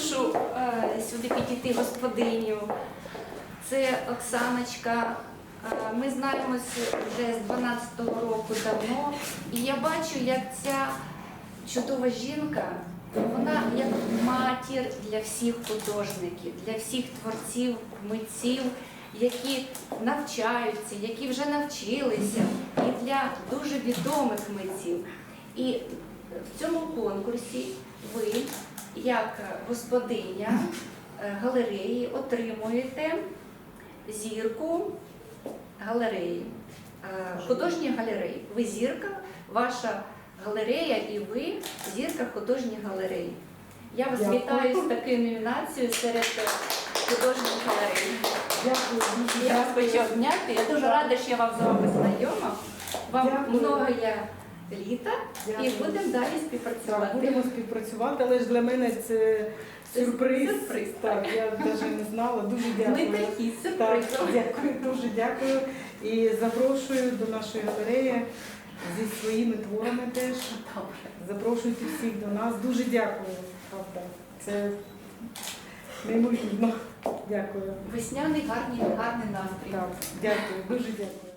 прошу е, сюди підійти господиню. Це Оксаночка. Е, Ми знаємося вже з 12-го року давно, і я бачу, як ця чудова жінка, вона як матір для всіх художників, для всіх творців, митців, які навчаються, які вже навчилися, і для дуже відомих митців. І в цьому конкурсі ви, як господиня е, галереї, отримуєте зірку галереї, е, художньої галереї. Ви зірка, ваша галерея і ви зірка художньої галереї. Я вас Дякую. вітаю з такою номінацією серед художніх галерей. Дякую. Я вас хочу обняти. Я дуже рада, що я вам з вами знайома. Вам Дякую. много я літа і будемо далі співпрацювати. Так, будемо співпрацювати, але ж для мене це сюрприз. сюрприз, Так, я навіть не знала. Дуже дякую. Ми такі з Так, дякую, дуже дякую. І запрошую до нашої галереї зі своїми творами теж. Добре. Запрошуйте всіх до нас. Дуже дякую. Правда. Це неймовірно. Дякую. Весняний гарний, гарний настрій. Так, дякую, дуже дякую.